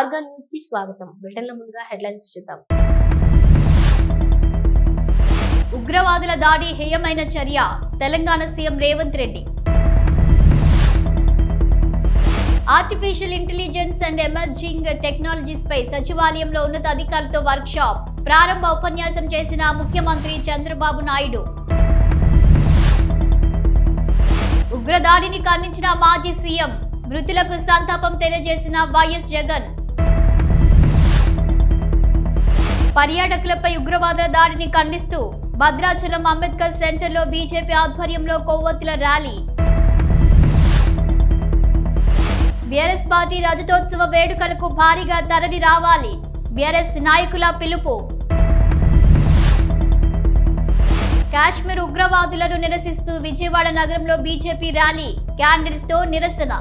Organ న్యూస్కి స్వాగతం. బ్రిటన్ల ముందుగా హెడ్లైన్స్ చూద్దాం. ఉగ్రవాదుల దాడి హేయమైన చర్య Telangana CM Revanth Reddy. Artificial intelligence and emerging technologies పై సచివాలయంలో ఉన్నతాధికారులతో అధికారులతో వర్క్షాప్ ప్రారంభ ఉపన్యాసం చేసిన ముఖ్యమంత్రి చంద్రబాబు నాయుడు. ఉగ్రదాడిని ఖండించిన మాజీ సీఎం మృతులకు సంతాపం తెలియజేసిన వైఎస్ జగన్. పర్యాటకులపై ఉగ్రవాదుల దాడిని ఖండిస్తూ భద్రాచలం అంబేద్కర్ సెంటర్లో బీజేపీ ఆధ్వర్యంలో కొవ్వొత్తుల ర్యాలీ. బీఆర్ఎస్ పార్టీ రజతోత్సవ వేడుకలకు భారీగా తరలి రావాలి. బీఆర్ఎస్ నాయకుల పిలుపు. కాశ్మీర్ ఉగ్రవాదులను నిరసిస్తూ విజయవాడ నగరంలో బీజేపీ ర్యాలీ క్యాండిల్స్తో నిరసన.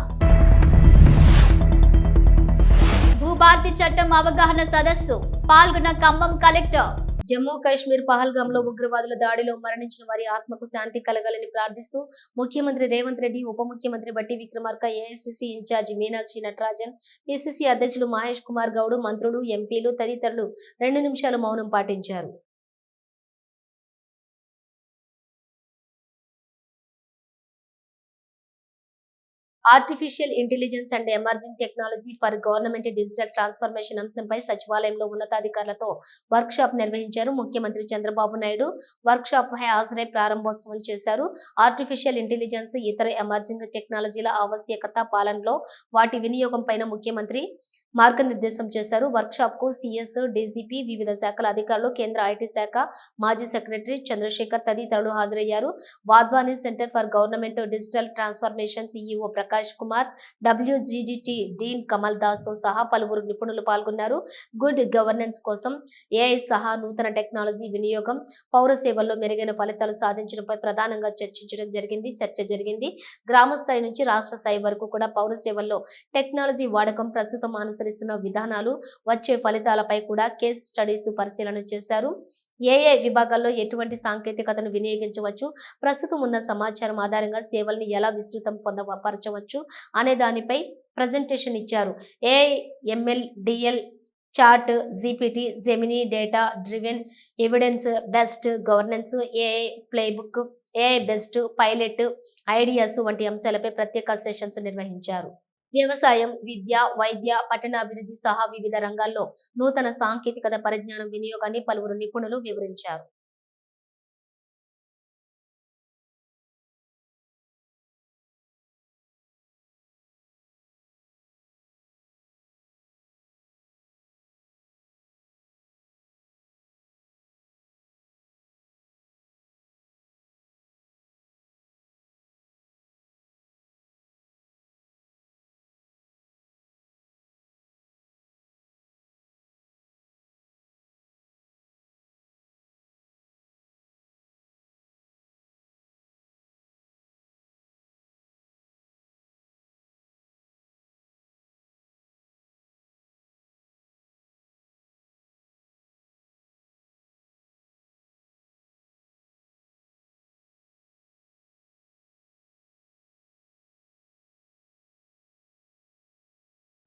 భూభారతి చట్టం అవగాహన సదస్సు. పాల్గొన్న ఖమ్మం కలెక్టర్. జమ్మూ కాశ్మీర్ పహల్గామ్లో ఉగ్రవాదుల దాడిలో మరణించిన వారి ఆత్మకు శాంతి కలగాలని ప్రార్థిస్తూ ముఖ్యమంత్రి రేవంత్ రెడ్డి ఉప ముఖ్యమంత్రి Bhatti Vikramarka AICC incharge Meenakshi Natarajan PCC అధ్యక్షులు మహేష్ కుమార్ గౌడ్ మంత్రులు ఎంపీలు తదితరులు రెండు నిమిషాలు మౌనం పాటించారు. Artificial intelligence and emerging technology for government digital transformation అంశంపై సచివాలయంలో ఉన్నతాధికారులతో వర్క్ షాప్ నిర్వహించారు ముఖ్యమంత్రి చంద్రబాబు నాయుడు. వర్క్ షాప్ పై హాజరై ప్రారంభోత్సవం చేశారు. ఆర్టిఫిషియల్ ఇంటెలిజెన్స్ ఇతర ఎమర్జింగ్ టెక్నాలజీల ఆవశ్యకత పాలనలో వాటి వినియోగం పైన ముఖ్యమంత్రి మార్గనిర్దేశం చేశారు. వర్క్ షాప్కు సిఎస్ డీజీపీ వివిధ శాఖల అధికారులు కేంద్ర ఐటీ శాఖ మాజీ సెక్రటరీ చంద్రశేఖర్ తదితరులు హాజరయ్యారు. Wadhwani centre for government digital transformation CEO Prakash Kumar WGDT dean Kamal దాస్తో సహా పలువురు నిపుణులు పాల్గొన్నారు. గుడ్ గవర్నెన్స్ కోసం ఏఐ సహా నూతన టెక్నాలజీ వినియోగం పౌర సేవల్లో మెరుగైన ఫలితాలు సాధించడంపై ప్రధానంగా చర్చించడం జరిగింది చర్చ జరిగింది. గ్రామ స్థాయి నుంచి రాష్ట్ర స్థాయి వరకు కూడా పౌర సేవల్లో టెక్నాలజీ వాడకం ప్రస్తుతం అనుసరిస్తున్న విధానాలు వచ్చే ఫలితాలపై కూడా కేస్ స్టడీస్ పరిశీలన చేశారు. ఏ ఏ విభాగాల్లో ఎటువంటి సాంకేతికతను వినియోగించవచ్చు? ప్రస్తుతం ఉన్న సమాచారం ఆధారంగా సేవల్ని ఎలా విస్తృతం పొందపరచవచ్చు అనే దానిపై ప్రజెంటేషన్ ఇచ్చారు. A ML DL ChatGPT Gemini data driven evidence best governance AI playbook AI best pilot ideas వంటి అంశాలపై ప్రత్యేక సెషన్స్ నిర్వహించారు. వ్యవసాయం విద్య వైద్య పట్టణాభివృద్ధి సహా వివిధ రంగాల్లో నూతన సాంకేతికత పరిజ్ఞానం వినియోగాన్ని పలువురు నిపుణులు వివరించారు.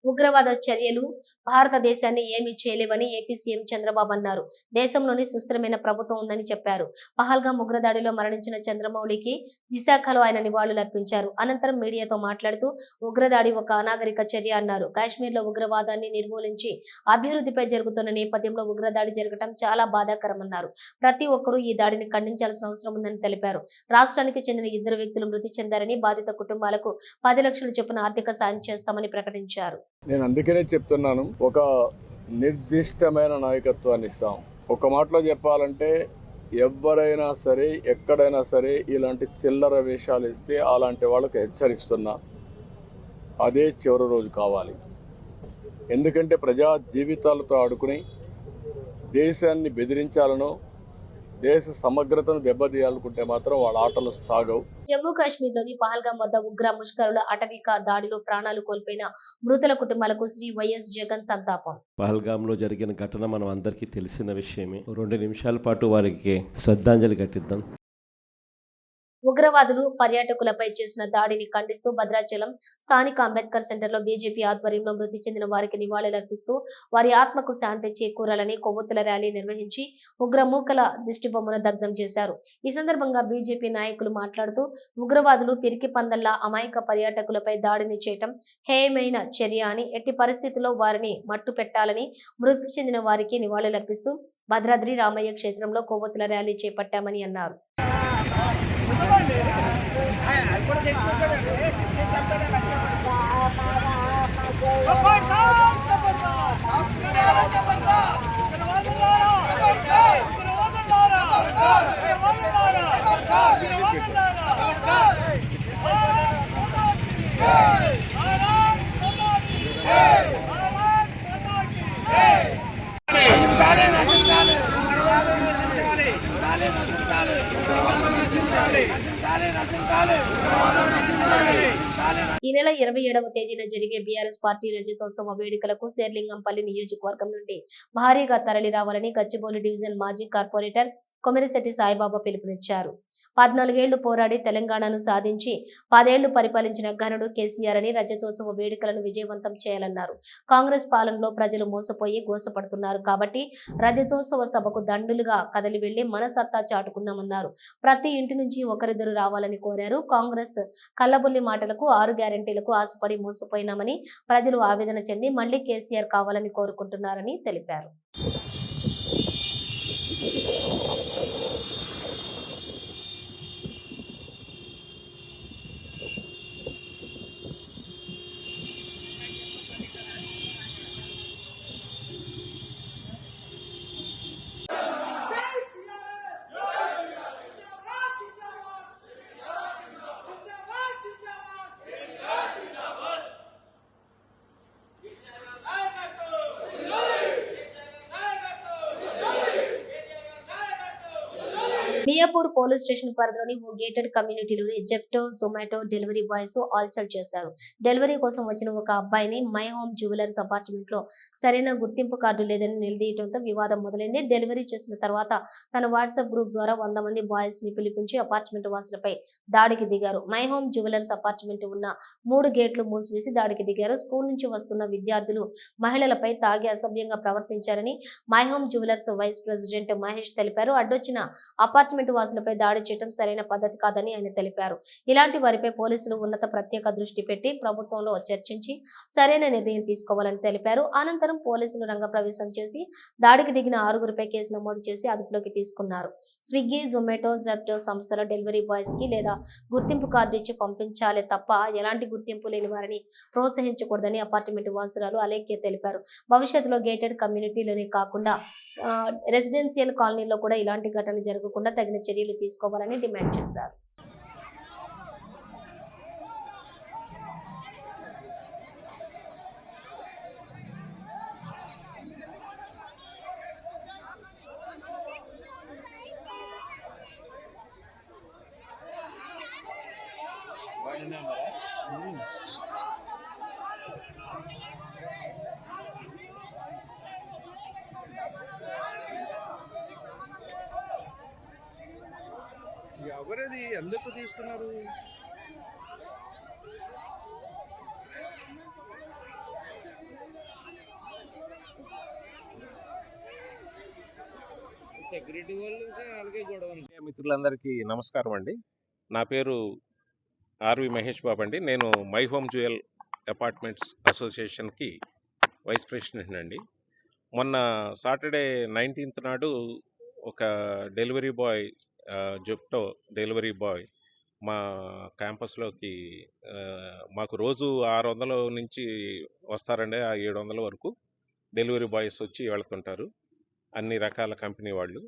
ఉగ్రవాద చర్యలు భారతదేశాన్ని ఏమీ చేయలేవని ఏపీ సీఎం చంద్రబాబు అన్నారు. దేశంలోని సుస్థిరమైన ప్రభుత్వం ఉందని చెప్పారు. పహల్గా ఉగ్రదాడిలో మరణించిన చంద్రమౌళికి విశాఖలో ఆయన నివాళులర్పించారు. అనంతరం మీడియాతో మాట్లాడుతూ ఉగ్రదాడి ఒక అనాగరిక చర్య అన్నారు. కాశ్మీర్లో ఉగ్రవాదాన్ని నిర్మూలించి అభివృద్ధిపై జరుగుతున్న నేపథ్యంలో ఉగ్రదాడి జరగడం చాలా బాధాకరమన్నారు. ప్రతి ఒక్కరూ ఈ దాడిని ఖండించాల్సిన అవసరం ఉందని తెలిపారు. రాష్ట్రానికి చెందిన ఇద్దరు వ్యక్తులు మృతి చెందారని బాధిత కుటుంబాలకు పది లక్షల చొప్పున ఆర్థిక సాయం చేస్తామని ప్రకటించారు. నేను అందుకనే చెప్తున్నాను ఒక నిర్దిష్టమైన నాయకత్వాన్ని ఇస్తాం. ఒక మాటలో చెప్పాలంటే ఎవరైనా సరే ఎక్కడైనా సరే ఇలాంటి చిల్లర వేషాలు ఇస్తే అలాంటి వాళ్ళకి హెచ్చరిస్తున్నా. అదే చివరి రోజు కావాలి. ఎందుకంటే ప్రజా జీవితాలతో ఆడుకుని దేశాన్ని బెదిరించాలనో దేశ సమగ్రతను దెబ్బతీయాలనుకుంటే మాత్రం వాళ్ళ ఆటలు సాగవు. జమ్మూ కాశ్మీర్లోని పహల్గాం వద్ద ఉగ్ర ముష్కరుల అటవిక దాడిలో ప్రాణాలు కోల్పోయిన మృతుల కుటుంబాలకు శ్రీ వైఎస్ జగన్ సంతాపం. పహల్గామ్లో జరిగిన ఘటన మనం అందరికీ తెలిసిన విషయమే. రెండు నిమిషాల పాటు వారికి శ్రద్ధాంజలి ఘటిద్దాం. ఉగ్రవాదులు పర్యాటకులపై చేసిన దాడిని ఖండిస్తూ భద్రాచలం స్థానిక అంబేద్కర్ సెంటర్లో బీజేపీ ఆధ్వర్యంలో మృతి చెందిన వారికి నివాళులర్పిస్తూ వారి ఆత్మకు శాంతి చేకూరాలని కొవ్వొత్తుల ర్యాలీ నిర్వహించి ఉగ్రమూకల దిష్టిబొమ్మను దగ్ధం చేశారు. ఈ సందర్భంగా బీజేపీ నాయకులు మాట్లాడుతూ ఉగ్రవాదులు పిరికి పందల్లా అమాయక పర్యాటకులపై దాడిని చేయటం హేయమైన చర్య అని ఎట్టి పరిస్థితుల్లో వారిని మట్టు పెట్టాలని మృతి చెందిన వారికి నివాళులర్పిస్తూ భద్రాద్రి రామయ్య క్షేత్రంలో కొవ్వొత్తుల ర్యాలీ చేపట్టామని అన్నారు. ఈ ఏడవ తేదీన జరిగే బీఆర్ఎస్ పార్టీ రజతోత్సవ వేడుకలకు శేర్లింగంపల్లి నియోజకవర్గం నుండి భారీగా తరలి రావాలని గచ్చిబౌలి డివిజన్ మాజీ కార్పొరేటర్ కొమిరిశెట్టి సాయిబాబా పిలుపునిచ్చారు. పద్నాలుగేళ్ళు పోరాడి తెలంగాణను సాధించి పదేళ్ళు పరిపాలించిన ఘనుడు కేసీఆర్ అని రజతోత్సవ వేడుకలను విజయవంతం చేయాలన్నారు. కాంగ్రెస్ పాలనలో ప్రజలు మోసపోయి గోసపడుతున్నారు కాబట్టి రజతోత్సవ సభకు దండులుగా కదలి వెళ్ళి మన సత్తా చాటుకుందామన్నారు. ప్రతి ఇంటి నుంచి ఒకరిద్దరు రావాలని కోరారు. కాంగ్రెస్ కల్లబుల్లి మాటలకు ఆరు గ్యారంటీలకు ఆశపడి మోసపోయినామని ప్రజలు ఆవేదన చెంది మళ్ళీ కేసీఆర్ కావాలని కోరుకుంటున్నారని తెలిపారు. పోలీస్ స్టేషన్ పరిధిలోని ఓ గేటెడ్ కమ్యూనిటీలోని జెప్టో జొమాటో డెలివరీ బాయ్స్ ఆల్చల్ చేశారు. డెలివరీ కోసం వచ్చిన ఒక అబ్బాయిని మై హోమ్ జ్యువెలర్స్ అపార్ట్మెంట్లో సరైన గుర్తింపు కార్డు లేదని నిలదీయడంతో వివాదం మొదలైంది. డెలివరీ చేసిన తర్వాత తన వాట్సాప్ గ్రూప్ ద్వారా వంద మంది బాయ్స్ని పిలిపించి అపార్ట్మెంట్ వాసులపై దాడికి దిగారు. మై హోమ్ జ్యువెలర్స్ అపార్ట్మెంట్ ఉన్న మూడు గేట్లు మూసివేసి దాడికి దిగారు. స్కూల్ నుంచి వస్తున్న విద్యార్థులు మహిళలపై తాగి అసభ్యంగా ప్రవర్తించారని My Home jewellers vice president Mahesh తెలిపారు. అడ్డొచ్చిన అపార్ట్మెంట్ వాసులపై దాడి చేయడం సరైన పద్ధతి కాదని ఆయన తెలిపారు. ఇలాంటి వారిపై పోలీసులు ఉన్నత ప్రత్యేక దృష్టి పెట్టి ప్రభుత్వంలో చర్చించి సరైన నిర్ణయం తీసుకోవాలని తెలిపారు. అనంతరం పోలీసులు రంగప్రవేశం చేసి దాడికి దిగిన ఆరుగురిపై కేసు నమోదు చేసి అదుపులోకి తీసుకున్నారు. స్విగ్గీ జొమాటో జెప్టో సంస్థల డెలివరీ బాయ్స్కి లేదా గుర్తింపు కార్డు ఇచ్చి పంపించాలి తప్ప ఎలాంటి గుర్తింపు లేని వారిని ప్రోత్సహించకూడదని అపార్ట్మెంట్ వాసురాలు అలేఖ్య తెలిపారు. భవిష్యత్తులో గేటెడ్ కమ్యూనిటీలోనే కాకుండా రెసిడెన్షియల్ కాలనీలో కూడా ఇలాంటి ఘటనలు జరగకుండా తగిన చర్యలు తీసుకోవాలని డిమాండ్ చేశారు ఎవరది ఎందుకు తీస్తున్నారు సెక్యూరిటీ వాళ్ళు అలాగే గొడవ మీడియా మిత్రులందరికీ నమస్కారం అండి. నా పేరు ఆర్వి మహేష్ బాబు అండి నేను మై హోమ్ జ్యువెల్ అపార్ట్మెంట్స్ అసోసియేషన్కి వైస్ ప్రెసిడెంట్ అండి. మొన్న సాటర్డే నైన్టీన్త్ నాడు ఒక delivery boy Zepto delivery boy మా క్యాంపస్లోకి మాకు రోజు ఆరు వందల నుంచి వస్తారండి ఆ ఏడు వందల వరకు డెలివరీ బాయ్స్ వచ్చి వెళ్తుంటారు. అన్ని రకాల కంపెనీ వాళ్ళు.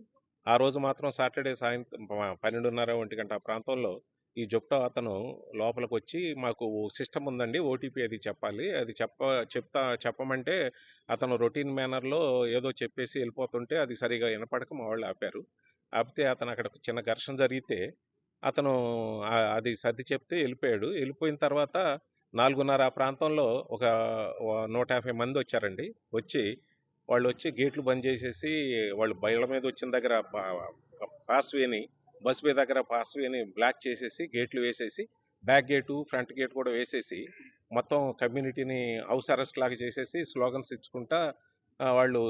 ఆ రోజు మాత్రం సాటర్డే సాయంత్రం పన్నెండున్నర ఒంటి గంట ప్రాంతంలో ఈ జొప్టో అతను లోపలికి వచ్చి మాకు సిస్టమ్ ఉందండి ఓటీపీ అది చెప్పాలి. అది చెప్ప చెప్తా చెప్పమంటే అతను రొటీన్ మేనర్లో ఏదో చెప్పేసి వెళ్ళిపోతుంటే అది సరిగా వినపడక మా వాళ్ళు ఆపారు. ఆపితే అతను అక్కడ చిన్న ఘర్షణ జరిగితే అతను అది సర్ది చెప్తే వెళ్ళిపోయాడు. వెళ్ళిపోయిన తర్వాత నాలుగున్నర ఆ ప్రాంతంలో ఒక నూట యాభై మంది వచ్చారండి. వచ్చి వాళ్ళు వచ్చి గేట్లు బంద్ చేసేసి వాళ్ళు బయల మీద వచ్చిన దగ్గర పాస్ వేని బస్ వే దగ్గర పాస్ వేని బ్లాక్ చేసేసి గేట్లు వేసేసి బ్యాక్ గేటు ఫ్రంట్ గేట్ కూడా వేసేసి మొత్తం కమ్యూనిటీని హౌస్ అరెస్ట్ లాగా చేసేసి స్లోగన్స్ ఇచ్చుకుంటా వాళ్ళు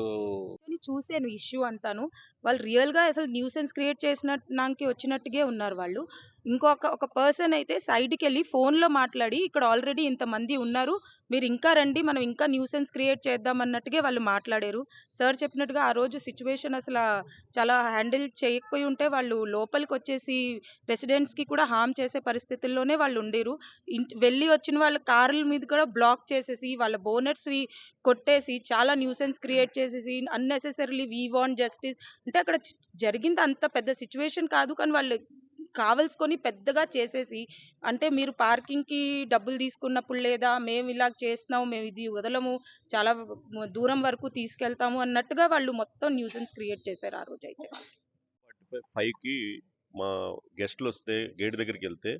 చూసాను ఇష్యూ అంతాను. వాళ్ళు రియల్గా అసలు న్యూసెన్స్ క్రియేట్ చేసినకి వచ్చినట్టుగా ఉన్నారు వాళ్ళు. ఇంకొక ఒక పర్సన్ అయితే సైడ్కి వెళ్ళి ఫోన్లో మాట్లాడి ఇక్కడ ఆల్రెడీ ఇంతమంది ఉన్నారు మీరు ఇంకా రండి మనం ఇంకా న్యూసెన్స్ క్రియేట్ చేద్దాం అన్నట్టుగా వాళ్ళు మాట్లాడారు. సార్ చెప్పినట్టుగా ఆ రోజు సిచ్యువేషన్ అసలు చాలా హ్యాండిల్ చేయకపోయి ఉంటే వాళ్ళు లోపలికి వచ్చేసి రెసిడెంట్స్కి కూడా హామ్ చేసే పరిస్థితుల్లోనే వాళ్ళు ఉండేరు. వెళ్ళి వచ్చిన వాళ్ళ కార్ల మీద కూడా బ్లాక్ చేసేసి వాళ్ళ బోనెట్స్వి కొట్టేసి చాలా న్యూసెన్స్ క్రియేట్ చేసేసి అన్నెసెసరీలీ వీ వాంట్ జస్టిస్ అంటే అక్కడ జరిగింది అంత పెద్ద సిచ్యువేషన్ కాదు కానీ వాళ్ళు కావలసుకొని పెద్దగా చేసేసి అంటే మీరు పార్కింగ్కి డబ్బులు తీసుకున్నప్పుడు లేదా మేము ఇలా చేస్తున్నాము మేము ఇది వదలము చాలా దూరం వరకు తీసుకెళ్తాము అన్నట్టుగా వాళ్ళు మొత్తం న్యూసెన్స్ క్రియేట్ చేశారు ఆ రోజు అయితే పైకి మా గెస్ట్లు వస్తే గేట్ దగ్గరికి వెళ్తే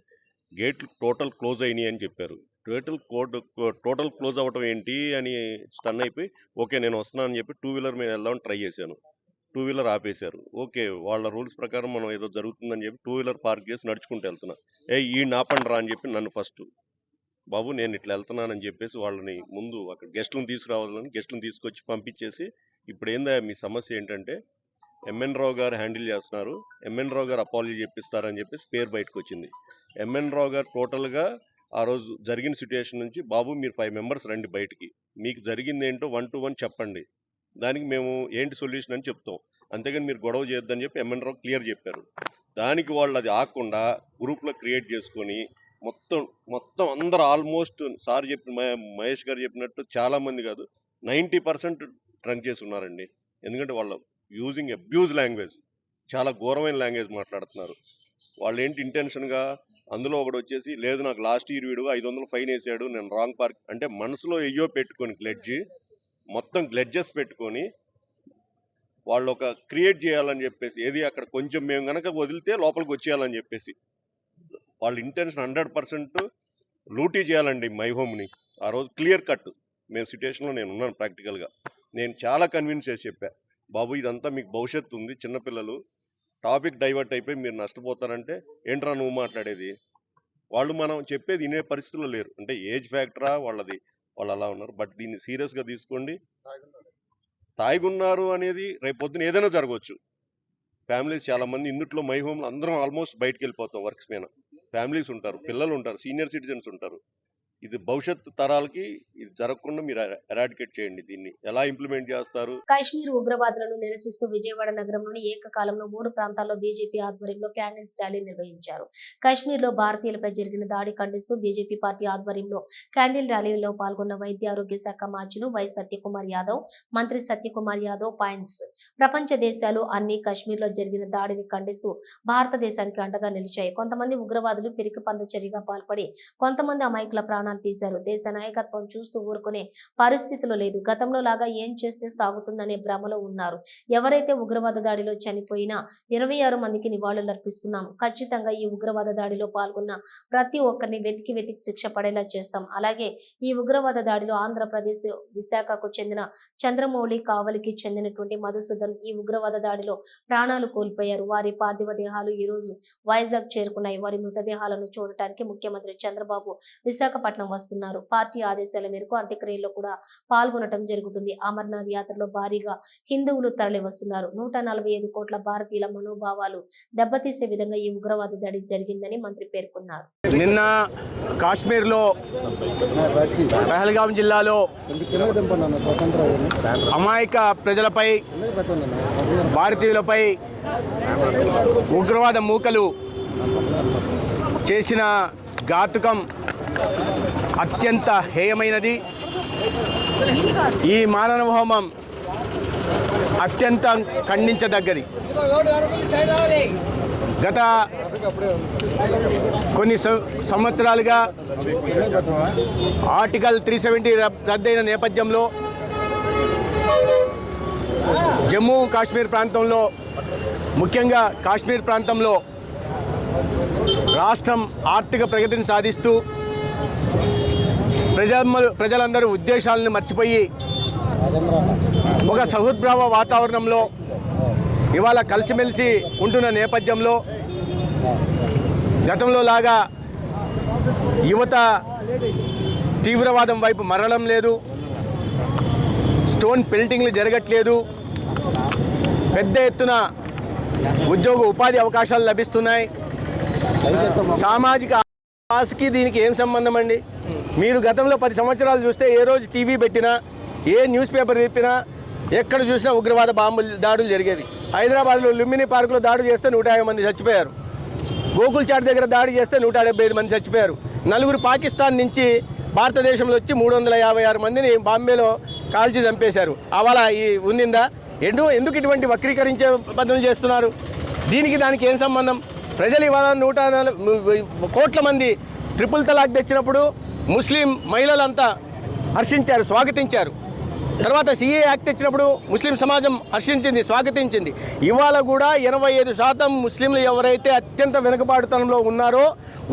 గేట్లు టోటల్ క్లోజ్ అయినాయి అని చెప్పారు. టోటల్ కోడ్ టోటల్ క్లోజ్ అవ్వటం ఏంటి అని స్టన్ అయిపోయి ఓకే నేను వస్తున్నాను అని చెప్పి టూ వీలర్ మీద వెళ్దామని ట్రై చేశాను. టూ వీలర్ ఆపేశారు. ఓకే వాళ్ళ రూల్స్ ప్రకారం మనం ఏదో జరుగుతుందని చెప్పి టూ వీలర్ పార్క్ చేసి నడుచుకుంటూ వెళ్తున్నా. ఏ ఈ నాపండి రా అని చెప్పి నన్ను ఫస్ట్. బాబు నేను ఇట్లా వెళ్తున్నానని చెప్పేసి వాళ్ళని ముందు అక్కడ గెస్ట్లను తీసుకురావాలని గెస్ట్లను తీసుకొచ్చి పంపించేసి ఇప్పుడు ఏందా మీ సమస్య ఏంటంటే ఎంఎన్ రావు గారు హ్యాండిల్ చేస్తున్నారు ఎంఎన్ రావు గారు అపాలజీ చెప్పిస్తారని చెప్పేసి పేరు బయటకు వచ్చింది ఎంఎన్ రావు గారు టోటల్గా ఆ రోజు జరిగిన సిచ్యుయేషన్ నుంచి బాబు మీరు ఫైవ్ మెంబర్స్ రండి బయటికి. మీకు జరిగింది ఏంటో వన్ టు వన్ చెప్పండి. దానికి మేము ఏంటి సొల్యూషన్ అని చెప్తాం. అంతేగాని మీరు గొడవ చేయొద్దని చెప్పి ఎంఎన్ రావు క్లియర్ చెప్పారు. దానికి వాళ్ళు అది ఆకుండా గ్రూప్లో క్రియేట్ చేసుకొని మొత్తం మొత్తం అందరు ఆల్మోస్ట్ సార్ చెప్పిన మహే- మహేష్ గారు చెప్పినట్టు చాలామంది కాదు నైంటీ పర్సెంట్ డ్రంక్ చేసి ఉన్నారండి. ఎందుకంటే వాళ్ళు యూజింగ్ అబ్యూజ్ లాంగ్వేజ్ చాలా ఘోరమైన లాంగ్వేజ్ మాట్లాడుతున్నారు. వాళ్ళు ఏంటి ఇంటెన్షన్గా అందులో ఒకడు వచ్చేసి లేదు నాకు లాస్ట్ ఇయర్ వీడు ఐదు వందలు ఫైన్ వేసాడు నేను రాంగ్ పార్క్ అంటే మనసులో ఎయ్యో పెట్టుకొని గ్లెడ్జి మొత్తం గ్లెడ్జెస్ పెట్టుకొని వాళ్ళు ఒక క్రియేట్ చేయాలని చెప్పేసి ఏది అక్కడ కొంచెం మేము కనుక వదిలితే లోపలికి వచ్చేయాలని చెప్పేసి. వాళ్ళ ఇంటెన్షన్ హండ్రెడ్ పర్సెంట్ లూటీ చేయాలండి మై హోమ్ని. ఆ రోజు క్లియర్ కట్. మేము సిచ్యుయేషన్లో నేను ఉన్నాను ప్రాక్టికల్గా. నేను చాలా కన్విన్స్ చేసి చెప్పా బాబు ఇదంతా మీకు భవిష్యత్తు ఉంది చిన్నపిల్లలు టాపిక్ డైవర్ట్ అయిపోయి మీరు నష్టపోతారంటే ఏంట్రా నువ్వు మాట్లాడేది? వాళ్ళు మనం చెప్పేది వినే పరిస్థితుల్లో లేరు. అంటే ఏజ్ ఫ్యాక్టరా వాళ్ళది? వాళ్ళు అలా ఉన్నారు. బట్ దీన్ని సీరియస్గా తీసుకోండి. తాగున్నారు అనేది రేపు పొద్దున ఏదైనా జరగవచ్చు ఫ్యామిలీస్ చాలా మంది ఇందుట్లో మై హోమ్లో అందరం ఆల్మోస్ట్ బయటకు వెళ్ళిపోతాం వర్క్స్ మీద. ఫ్యామిలీస్ ఉంటారు పిల్లలు ఉంటారు సీనియర్ సిటిజన్స్ ఉంటారు. ఇది భవిష్యత్తు తరాలకి ఇది జరగకుండా మీరు ఎరాడికేట్ చేయండి దీన్ని. ఎలా ఇంప్లిమెంట్ చేస్తారు? కాశ్మీర్ ఉగ్రవాదులను నిరసిస్తూ విజయవాడ నగరంలోని ఏకకాలంలో మూడు ప్రాంతాల్లో బీజేపీ ఆధ్వర్యంలో క్యాండిల్స్ ర్యాలీ నిర్వహించారు. కాశ్మీర్లో భారతీయులపై జరిగిన దాడి ఖండిస్తూ బీజేపీ పార్టీ ఆధ్వర్యంలో క్యాండిల్ ర్యాలీలో పాల్గొన్న వైద్య ఆరోగ్య శాఖ మాజీలు వై సత్యకుమార్ యాదవ్ మంత్రి సత్యకుమార్ యాదవ్ పాయింట్స్. ప్రపంచ దేశాలు అన్ని కాశ్మీర్లో జరిగిన దాడిని ఖండిస్తూ భారతదేశానికి అండగా నిలిచాయి. కొంతమంది ఉగ్రవాదులు పిరికి పంద చర్యగా పాల్పడి కొంతమంది అమాయకుల ప్రాణాలు తీశారు. దేశ నాయకత్వం చూస్తూ ఊరుకునే పరిస్థితులు లేదు. గతంలో లాగా ఏం చేస్తే సాగుతుందనే భ్రమలో ఉన్నారు. ఎవరైతే ఉగ్రవాద దాడిలో చనిపోయినా ఇరవై ఆరు మందికి నివాళులర్పిస్తున్నాం. ఖచ్చితంగా ఈ ఉగ్రవాద దాడిలో పాల్గొన్న ప్రతి ఒక్కరిని వెతికి వెతికి శిక్ష పడేలా చేస్తాం. అలాగే ఈ ఉగ్రవాద దాడిలో ఆంధ్రప్రదేశ్ విశాఖకు చెందిన చంద్రమౌళి కావలికి చెందినటువంటి మధుసూదన్ ఈ ఉగ్రవాద దాడిలో ప్రాణాలు కోల్పోయారు. వారి పార్థివ దేహాలు ఈ రోజు వైజాగ్ చేరుకున్నాయి. వారి మృతదేహాలను చూడటానికి ముఖ్యమంత్రి చంద్రబాబు విశాఖపట్నం వస్తున్నారు పార్టీ ఆదేశాల మేరకు అంత్యక్రియల్లో కూడా పాల్గొనడం జరుగుతుంది. అమర్నాథ్ యాత్రలో భారీగా హిందువులు తరలి వస్తున్నారు నూట నలభై ఐదు కోట్ల భారతీయుల మనోభావాలు దెబ్బతీసే విధంగా ఈ ఉగ్రవాద దాడి జరిగిందని మంత్రి పేర్కొన్నారు. నిన్న కాశ్మీర్లో పహల్గాం జిల్లాలో అమాయక ప్రజలపై భారతీయులపై ఉగ్రవాద మూకలు చేసిన ఘాతుకం అత్యంత హేయమైనది. ఈ మానవ హోమం అత్యంత ఖండించదగ్గది. గత కొన్ని సం- సంవత్సరాలుగా ఆర్టికల్ త్రీ సెవెంటీ రద్దయిన నేపథ్యంలో జమ్మూ కాశ్మీర్ ప్రాంతంలో ముఖ్యంగా కాశ్మీర్ ప్రాంతంలో రాష్ట్రం ఆర్థిక ప్రగతిని సాధిస్తూ ప్రజల ప్రజలందరూ ఉద్దేశాలను మర్చిపోయి ఒక సహృద్భావ వాతావరణంలో ఇవాళ కలిసిమెలిసి ఉంటున్న నేపథ్యంలో గతంలో లాగా యువత తీవ్రవాదం వైపు మరలడం లేదు. స్టోన్ పెల్టింగ్లు జరగట్లేదు. పెద్ద ఎత్తున ఉద్యోగ ఉపాధి అవకాశాలు లభిస్తున్నాయి. సామాజిక ఆశకి దీనికి ఏం సంబంధం అండి? మీరు గతంలో పది సంవత్సరాలు చూస్తే ఏ రోజు టీవీ పెట్టినా ఏ న్యూస్ పేపర్ తిప్పినా ఎక్కడ చూసినా ఉగ్రవాద బాంబులు దాడులు జరిగేవి. హైదరాబాద్లో లుంబిని పార్కులో దాడి చేస్తే నూట యాభై మంది చచ్చిపోయారు. గోకుల్ చాట్ దగ్గర దాడి చేస్తే నూట డెబ్బై ఐదు మంది చచ్చిపోయారు. నలుగురు పాకిస్తాన్ నుంచి భారతదేశంలో వచ్చి మూడు వందల యాభై ఆరు మందిని బాంబేలో కాల్చి చంపేశారు. అవాళ ఈ ఉందిందా ఎందుకు ఎందుకు ఇటువంటి వక్రీకరించే పద్ధతులు చేస్తున్నారు? దీనికి దానికి ఏం సంబంధం? ప్రజలు ఇవాళ నూట నల- కోట్ల మంది ట్రిపుల్ తలాక్ తెచ్చినప్పుడు ముస్లిం మహిళలంతా హర్షించారు స్వాగతించారు. తర్వాత సిఏ యాక్ట్ ఇచ్చినప్పుడు ముస్లిం సమాజం హర్షించింది స్వాగతించింది. ఇవాళ కూడా ఎనభై ఐదు శాతం ముస్లింలు ఎవరైతే అత్యంత వెనుకబాటుతనంలో ఉన్నారో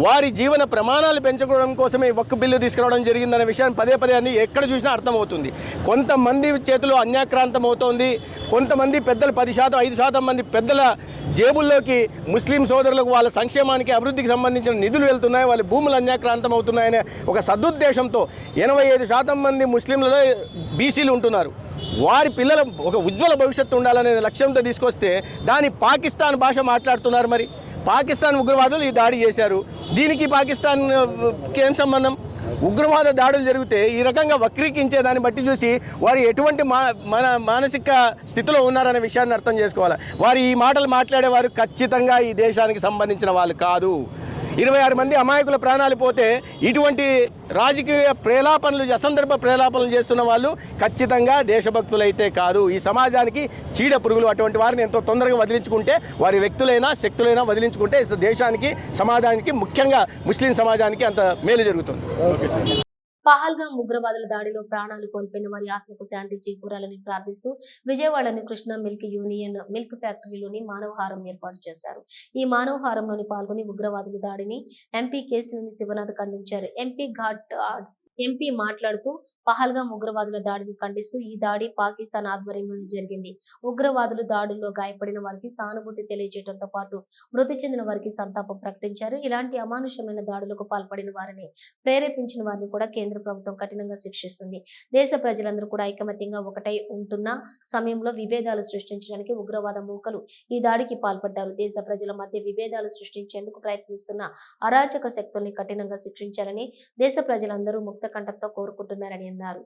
వారి జీవన ప్రమాణాలు పెంచుకోవడం కోసమే ఒక్క బిల్లు తీసుకురావడం జరిగిందనే విషయాన్ని పదే పదే అని ఎక్కడ చూసినా అర్థమవుతుంది. కొంతమంది చేతిలో అన్యాక్రాంతం అవుతోంది. కొంతమంది పెద్దలు పది శాతం ఐదు శాతం మంది పెద్దల జేబుల్లోకి ముస్లిం సోదరులకు వాళ్ళ సంక్షేమానికి అభివృద్ధికి సంబంధించిన నిధులు వెళ్తున్నాయి. వాళ్ళ భూములు అన్యాక్రాంతం అవుతున్నాయనే ఒక సదుద్దేశంతో ఎనభై ఐదు శాతం మంది ముస్లింలలో బీసీలు ఉంటున్నారు. వారి పిల్లల ఒక ఉజ్వల భవిష్యత్తు ఉండాలనే లక్ష్యంతో తీసుకొస్తే దాని పాకిస్తాన్ భాష మాట్లాడుతున్నారు మరి. పాకిస్తాన్ ఉగ్రవాదులు ఈ దాడి చేశారు. దీనికి పాకిస్తాన్ ఏం సంబంధం? ఉగ్రవాద దాడులు జరిగితే ఈ రకంగా వక్రీకరించే దాన్ని బట్టి చూసి వారు ఎటువంటి మా మన మానసిక స్థితిలో ఉన్నారనే విషయాన్ని అర్థం చేసుకోవాలి. వారు ఈ మాటలు మాట్లాడేవారు ఖచ్చితంగా ఈ దేశానికి సంబంధించిన వాళ్ళు కాదు. ఇరవై ఆరు మంది అమాయకుల ప్రాణాలు పోతే ఇటువంటి రాజకీయ ప్రేలాపనలు అసందర్భ ప్రేలాపనలు చేస్తున్న వాళ్ళు ఖచ్చితంగా దేశభక్తులైతే కాదు. ఈ సమాజానికి చీడ పురుగులు అటువంటి వారిని ఎంతో తొందరగా వదిలించుకుంటే వారి వ్యక్తులైనా శక్తులైనా వదిలించుకుంటే దేశానికి సమాజానికి ముఖ్యంగా ముస్లిం సమాజానికి అంత మేలు జరుగుతుంది. పహల్గాం ఉగ్రవాదుల దాడిలో ప్రాణాలు కోల్పోయిన వారి ఆత్మకు శాంతి చేకూరాలని ప్రార్థిస్తూ విజయవాడలోని కృష్ణ మిల్క్ యూనియన్ మిల్క్ ఫ్యాక్టరీలోని మానవహారం ఏర్పాటు చేశారు. ఈ మానవహారంలోని పాల్గొని ఉగ్రవాదుల దాడిని ఎంపీ కేసినేని శివనాథ్ ఖండించారు. ఎంపీ ఘాట్ ఎంపీ మాట్లాడుతూ పహల్గా ఉగ్రవాదుల దాడిని ఖండిస్తూ ఈ దాడి పాకిస్తాన్ ఆధ్వర్యంలో జరిగింది. ఉగ్రవాదులు దాడుల్లో గాయపడిన వారికి సానుభూతి తెలియజేయడంతో పాటు మృతి చెందిన వారికి సంతాపం ప్రకటించారు. ఇలాంటి అమానుషమైన దాడులకు పాల్పడిన వారిని ప్రేరేపించిన వారిని కూడా కేంద్ర ప్రభుత్వం కఠినంగా శిక్షిస్తుంది. దేశ ప్రజలందరూ కూడా ఐకమత్యంగా ఒకటై ఉంటున్న సమయంలో విభేదాలు సృష్టించడానికి ఉగ్రవాద మూకలు ఈ దాడికి పాల్పడ్డారు. దేశ ప్రజల మధ్య విభేదాలు సృష్టించేందుకు ప్రయత్నిస్తున్న అరాచక శక్తుల్ని కఠినంగా శిక్షించాలని దేశ ప్రజలందరూ ముక్త కంఠంతో కోరుకుంటున్నారని అన్నారు.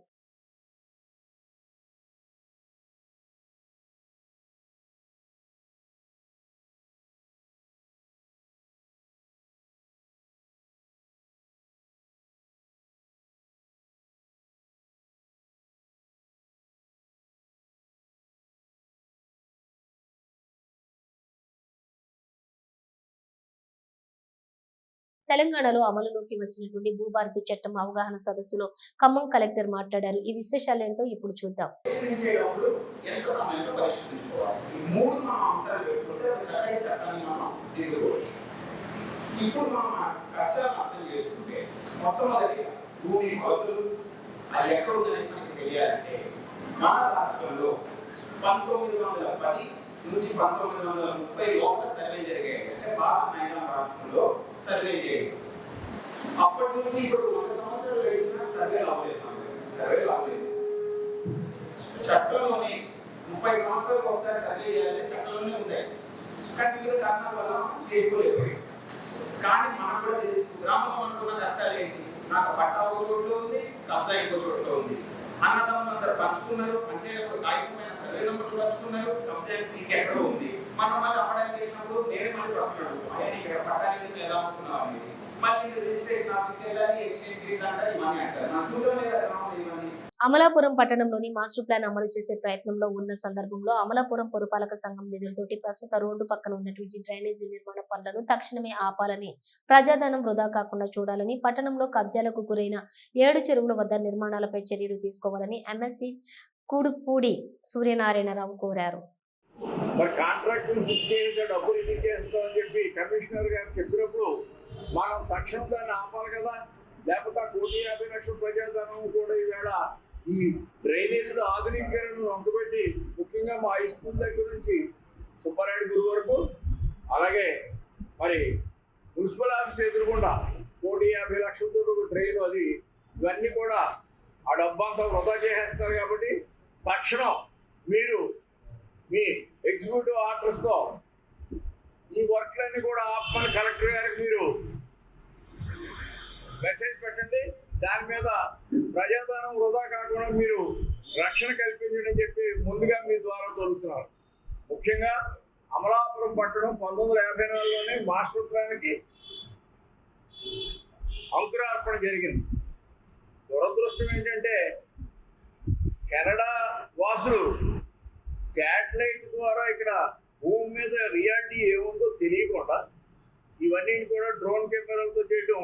తెలంగాణలో అమలులోకి వచ్చినటువంటి భూభారతి చట్టం అవగాహన సదస్సులో ఖమ్మం కలెక్టర్ మాట్లాడారు. ఈ విశేషాలేంటో ఇప్పుడు చూద్దాం. ఇప్పుడు మనం కష్టాలను అర్థం చేసుకుంటే మొట్టమొదటి భూమి కొలతలు అది ఎక్కడ ఉందని మనకి తెలియాలంటే మన రాష్ట్రంలో పంతొమ్మిది వందల పది నుంచి పంతొమ్మిది వందల ముప్పై లోపల సర్వే జరిగాయి. అంటే భారత మైదాన రాష్ట్రంలో సర్వే చేయాలి అప్పటి నుంచి ఇప్పుడు వంద సంవత్సరాలు గడిచిన సర్వే అవ్వలేదు సర్వే అవ్వలేదు చట్టంలోనే ముప్పై సంవత్సరాలకు ఒకసారి సర్వే చేయాలని చట్టంలోనే ఉంది కానీ వివిధ కారణాల వల్ల మనం చేసుకోలేకపోయాం. కానీ మనకు కూడా తెలుసు గ్రామంలో మనకున్న కష్టాలు ఏంటి? నాకు పట్టా ఒక చోట్లో ఉంది కబ్జా ఇంకో చోట్లో ఉంది. అన్నదమ్ములు అందరు పంచుకున్నారు పంచేటప్పుడు కాగితమైన సర్వే నెంబర్లు పంచుకున్నారు కబ్జా ఇంకెక్కడో ఉంది. మనం మళ్ళీ అమ్మడానికి వెళ్ళినప్పుడు మేమే మళ్ళీ ప్రశ్న అడుగుతాం నీకు ఇక్కడ పట్టాలి లేదు నువ్వు ఎలా అమ్ముతున్నావు అనేది మళ్ళీ మీరు రిజిస్ట్రేషన్ ఆఫీస్కి వెళ్ళాలి ఎక్స్చేంజ్ గ్రీన్ అంటారు ఇవన్నీ అంటారు. నాకు చూసాం లేదా ఇవన్నీ. అమలాపురం పట్టణంలోని మాస్టర్ ప్లాన్ అమలు చేసే ప్రయత్నంలో ఉన్న సందర్భంలో అమలాపురం పురపాలక సంఘం నిధులతోటి ప్రస్తుత రోడ్డు పక్కన ఉన్నటువంటి డ్రైనేజీ నిర్మాణ పనులను తక్షణమే ఆపాలని ప్రజాధనం వృధా కాకుండా చూడాలని పట్టణంలో కబ్జాలకు గురైన ఏడు చెరువుల వద్ద నిర్మాణాలపై చర్యలు తీసుకోవాలని ఎమ్మెల్సీ కూడుపూడి సూర్యనారాయణరావు కోరారు. మరి కాంట్రాక్ట్ ఫిక్స్ చేసే డబ్బు రిలీజ్ చేస్తామని చెప్పి కమిషనర్ గారు చెప్పినప్పుడు మనం తక్షణం దాన్ని ఆపాలి కదా. లేకపోతే కోటి యాభై లక్షల ప్రజాధనం కూడా ఈవేళ ఈ డ్రైనేజీలు ఆధునీకరణను అంకుపెట్టి ముఖ్యంగా మా హై స్కూల్ దగ్గర నుంచి సుబ్బారాయుడు గురు వరకు అలాగే మరి మున్సిపల్ ఆఫీస్ ఎదురుకుండా కోటి యాభై లక్షలతో డ్రైన్ ట్రైన్ అది ఇవన్నీ కూడా ఆ డబ్బంతా వృధా చేసేస్తారు కాబట్టి తక్షణం మీరు మీ ఎగ్జిక్యూటివ్ ఆర్డర్స్తో ఈ వర్క్లన్నీ కూడా ఆపమని కలెక్టర్ గారికి మీరు మెసేజ్ పెట్టండి. దాని మీద ప్రజాధనం వృధా కాకుండా మీరు రక్షణ కల్పించండి అని చెప్పి ముందుగా మీ ద్వారా తొలుగుతున్నారు ముఖ్యంగా అమలాపురం పట్టణం పంతొమ్మిది వందల యాభై నాలుగులోనే మాస్టర్ ప్లాన్కి అంకురార్పణ జరిగింది. దురదృష్టం ఏంటంటే కెనడా వాసులు శాటిలైట్ ద్వారా ఇక్కడ భూమి మీద రియాలిటీ ఏముందో తెలియకుండా ఇవన్నీ కూడా డ్రోన్ కెమెరాలతో చేయడం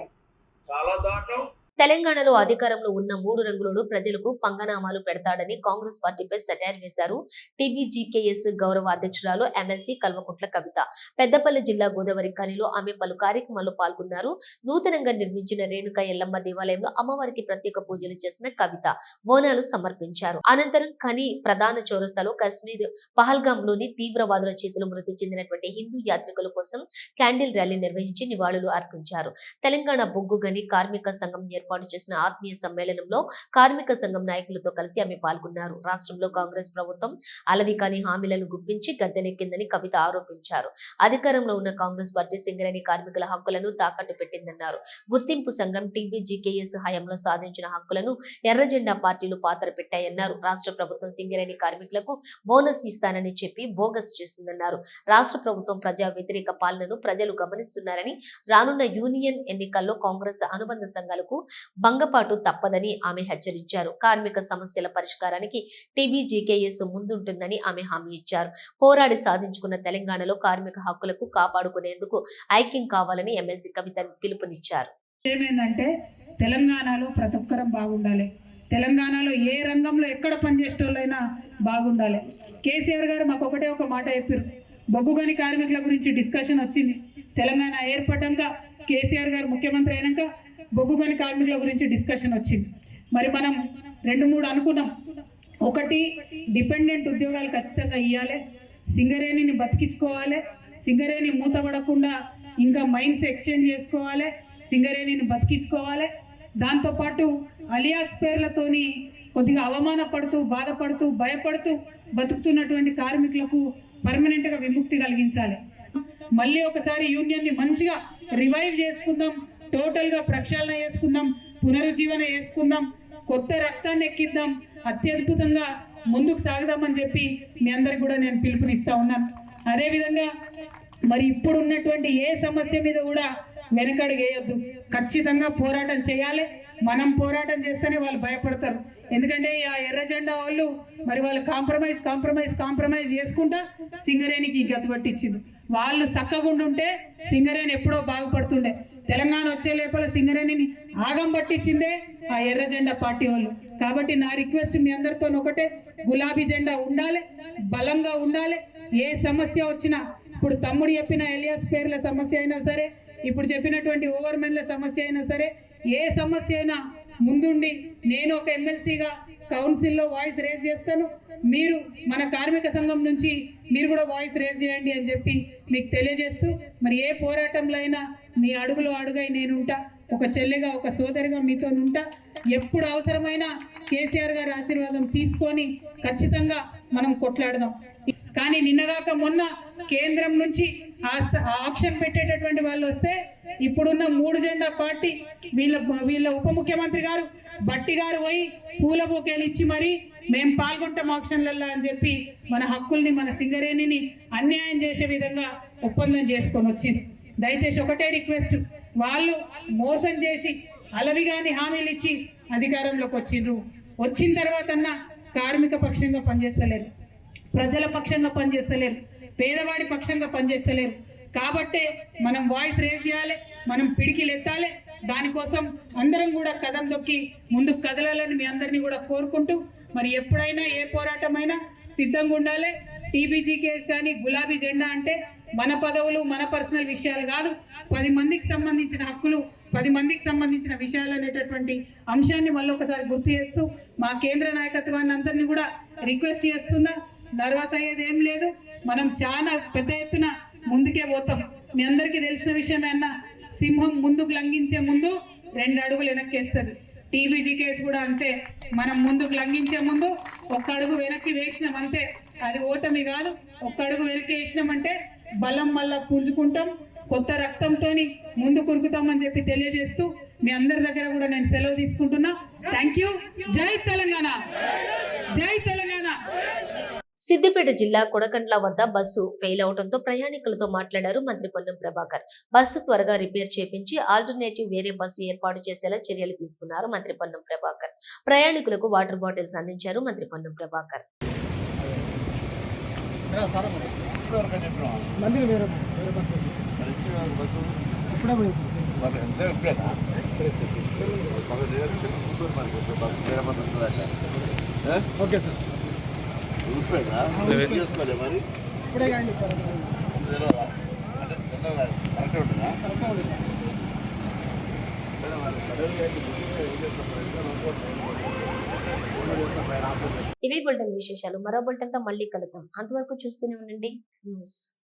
చాలా దాటం తెలంగాణలో అధికారంలో ఉన్న మూడు రంగులను ప్రజలకు పంగనామాలు పెడతాడని కాంగ్రెస్ పార్టీపై సెటైర్ వేశారు. టీబీజీకేఎస్ గౌరవ అధ్యక్షురాలు ఎమ్మెల్సీ కల్వకుంట్ల కవిత. పెద్దపల్లి జిల్లా గోదావరి ఖనిలో ఆమె పలు కార్యక్రమాల్లో పాల్గొన్నారు. నూతనంగా నిర్మించిన రేణుక ఎల్లమ్మ దేవాలయంలో అమ్మవారికి ప్రత్యేక పూజలు చేసిన కవిత బోనాలు సమర్పించారు. అనంతరం ఖని ప్రధాన చౌరస్తాలో కశ్మీర్ పహల్గాంలోని తీవ్రవాదుల చేతిలో మృతి చెందినటువంటి హిందూ యాత్రికుల కోసం క్యాండిల్ ర్యాలీ నిర్వహించి నివాళులు అర్పించారు. తెలంగాణ బొగ్గు గని కార్మిక సంఘం ఏర్పాటు చేసిన ఆత్మీయ సమ్మేళనంలో కార్మిక సంఘం నాయకులతో కలిసి ఆమె పాల్గొన్నారు. రాష్ట్రంలో కాంగ్రెస్ ప్రభుత్వం అలవి కాని హామీలను గుప్పించి గద్దెనెక్కిందని కవిత ఆరోపించారు. అధికారంలో ఉన్న కాంగ్రెస్ పార్టీ సింగరేణి కార్మికుల హక్కులను తాకట్టు పెట్టిందన్నారు. గుర్తింపు సంఘం టీబీజీకేఎస్ హయాంలో సాధించిన హక్కులను ఎర్రజెండా పార్టీలు పాత్ర పెట్టాయన్నారు. రాష్ట్ర ప్రభుత్వం సింగరేణి కార్మికులకు బోనస్ ఇస్తానని చెప్పి బోగస్ చేసిందన్నారు. రాష్ట్ర ప్రభుత్వం ప్రజా వ్యతిరేక పాలనను ప్రజలు గమనిస్తున్నారని రానున్న యూనియన్ ఎన్నికల్లో కాంగ్రెస్ అనుబంధ సంఘాలకు భంగపాటు తప్పదని ఆమె హెచ్చరించారు. కార్మిక సమస్యల పరిష్కారానికి టీబీజీకేఎస్ ముందుంటుందని ఆమె హామీ ఇచ్చారు. పోరాడి సాధించుకున్న తెలంగాణలో కార్మిక హక్కులకు కాపాడుకునేందుకు ఐక్యం కావాలని ఎమ్మెల్సీ కవిత పిలుపునిచ్చారు. ఏమైందంటే తెలంగాణలో ప్రతి ఒక్కరం బాగుండాలి. తెలంగాణలో ఏ రంగంలో ఎక్కడ పనిచేసేటోళ్ళైనా బాగుండాలి. కేసీఆర్ గారు మాకు ఒకటే ఒక మాట చెప్పారు. బొగ్గుగని కార్మికుల గురించి డిస్కషన్ వచ్చింది. తెలంగాణ ఏర్పడ్డాక కేసీఆర్ గారు ముఖ్యమంత్రి అయినాక బొగ్గుగని కార్మికుల గురించి డిస్కషన్ వచ్చింది. మరి మనం రెండు మూడు అనుకున్నాం. ఒకటి డిపెండెంట్ ఉద్యోగాలు ఖచ్చితంగా ఇవ్వాలి సింగరేణిని బతికించుకోవాలి. సింగరేణి మూతపడకుండా ఇంకా మైన్స్ ఎక్స్టెండ్ చేసుకోవాలి. సింగరేణిని బతికించుకోవాలి. దాంతోపాటు అలియాస్ పేర్లతోని కొద్దిగా అవమానపడుతూ బాధపడుతూ భయపడుతూ బతుకుతున్నటువంటి కార్మికులకు పర్మనెంట్గా విముక్తి కలిగించాలి. మళ్ళీ ఒకసారి యూనియన్ని మంచిగా రివైవ్ చేసుకుందాం. టోటల్గా ప్రక్షాళన చేసుకుందాం పునరుజ్జీవన చేసుకుందాం కొత్త రక్తాన్ని ఎక్కిద్దాం అత్యద్భుతంగా ముందుకు సాగుదామని చెప్పి మీ అందరికి కూడా నేను పిలుపునిస్తా ఉన్నాను. అదేవిధంగా మరి ఇప్పుడు ఉన్నటువంటి ఏ సమస్య మీద కూడా వెనకడుగు వేయొద్దు ఖచ్చితంగా పోరాటం చేయాలి. మనం పోరాటం చేస్తేనే వాళ్ళు భయపడతారు. ఎందుకంటే ఆ ఎర్ర జెండా వాళ్ళు మరి వాళ్ళు కాంప్రమైజ్ కాంప్రమైజ్ కాంప్రమైజ్ చేసుకుంటా సింగరేణికి గతి పట్టించింది. వాళ్ళు చక్కగుండి సింగరేణి ఎప్పుడో బాగుపడుతుండే. తెలంగాణ వచ్చే లోపల సింగరేణిని ఆగం పట్టించిందే ఆ ఎర్ర జెండా పార్టీ వాళ్ళు. కాబట్టి నా రిక్వెస్ట్ మీ అందరితో ఒకటే గులాబీ జెండా ఉండాలి బలంగా ఉండాలి ఏ సమస్య వచ్చినా. ఇప్పుడు తమ్ముడు చెప్పిన ఎలియాస్ పేర్ల సమస్య అయినా సరే ఇప్పుడు చెప్పినటువంటి ఓవర్మెన్ల సమస్య అయినా సరే ఏ సమస్య అయినా ముందుండి నేను ఒక ఎమ్మెల్సీగా కౌన్సిల్లో వాయిస్ రేజ్ చేస్తాను. మీరు మన కార్మిక సంఘం నుంచి మీరు కూడా వాయిస్ రేజ్ చేయండి అని చెప్పి మీకు తెలియజేస్తూ మరి ఏ పోరాటంలో అయినా మీ అడుగులో అడుగై నేను ఉంటా ఒక చెల్లెగా ఒక సోదరిగా మీతో ఉంటా. ఎప్పుడు అవసరమైనా కేసీఆర్ గారి ఆశీర్వాదం తీసుకొని ఖచ్చితంగా మనం కొట్లాడదాం. కానీ నిన్నగాక మొన్న కేంద్రం నుంచి ఆ స- ఆప్షన్ పెట్టేటటువంటి వాళ్ళు వస్తే ఇప్పుడున్న మూడు జెండా పార్టీ వీళ్ళ వీళ్ళ ఉప ముఖ్యమంత్రి గారు బట్టి గారు పోయి పూల బొకేలు ఇచ్చి మరి మేము పాల్గొంటాం ఆప్షన్లలో అని చెప్పి మన హక్కుల్ని మన సింగరేణిని అన్యాయం చేసే విధంగా ఒప్పందం చేసుకొని వచ్చింది. దయచేసి ఒకటే రిక్వెస్ట్ వాళ్ళు మోసం చేసి అలవిగాని హామీలు ఇచ్చి అధికారంలోకి వచ్చిండ్రు. వచ్చిన తర్వాత కార్మిక పక్షంగా పనిచేస్తలేరు. ప్రజల పక్షంగా పనిచేస్తలేరు. పేదవాడి పక్షంగా పనిచేస్తలేరు. కాబట్టే మనం వాయిస్ రేజ్ చేయాలి మనం పిడికిలు ఎత్తాలి దానికోసం అందరం కూడా కదం దొక్కి ముందుకు కదలాలని మీ అందరినీ కూడా కోరుకుంటూ మరి ఎప్పుడైనా ఏ పోరాటమైనా సిద్ధంగా ఉండాలి. టీబీజీ కేసు కానీ గులాబీ జెండా అంటే మన పదవులు మన పర్సనల్ విషయాలు కాదు. పది మందికి సంబంధించిన హక్కులు పది మందికి సంబంధించిన విషయాలు అనేటటువంటి అంశాన్ని మళ్ళీ ఒకసారి గుర్తు చేస్తూ మా కేంద్ర నాయకత్వాన్ని అందరినీ కూడా రిక్వెస్ట్ చేస్తున్నా. నర్వస్ అయ్యేది ఏం లేదు. మనం చాలా పెద్ద ఎత్తున ముందుకే పోతాం. మీ అందరికీ తెలిసిన విషయమే అన్న సింహం ముందుకు లంఘించే ముందు రెండు అడుగులు వెనక్కేస్తుంది. టీబీజీ కేసు కూడా అంతే. మనం ముందుకు లంఘించే ముందు ఒక్క అడుగు వెనక్కి వేసినాం అంతే. అది ఓటమి కాదు. ఒక్క అడుగు వెనక్కి వేసినామంటే బలం మళ్ళా పుంజుకుంటాం కొత్త రక్తంతోని ముందు కురుకుతామని చెప్పి తెలియజేస్తూ మీ అందరి దగ్గర కూడా నేను సెలవు తీసుకుంటున్నా. థ్యాంక్ యూ జై తెలంగాణ. జై తెలంగాణ. సిద్దిపేట జిల్లా కొడకండ్ల వద్ద బస్సు ఫెయిల్ అవడంతో ప్రయాణికులతో మాట్లాడారు మంత్రి పొన్నం ప్రభాకర్. బస్సు త్వరగా రిపేర్ చేపించి ఆల్టర్నేటివ్ వేరే బస్సు ఏర్పాటు చేసేలా చర్యలు తీసుకున్నారు మంత్రి పొన్నం ప్రభాకర్. ప్రయాణికులకు వాటర్ బాటిల్స్ అందించారు మంత్రి పొన్నం ప్రభాకర్. Okay sir. ఇప్పుడే కానీ ఇవి బులెటిన్ విశేషాలు. మరో బులెటిన్తో మళ్ళీ కలుద్దాం. అంతవరకు చూస్తూనే ఉండండి. న్యూస్.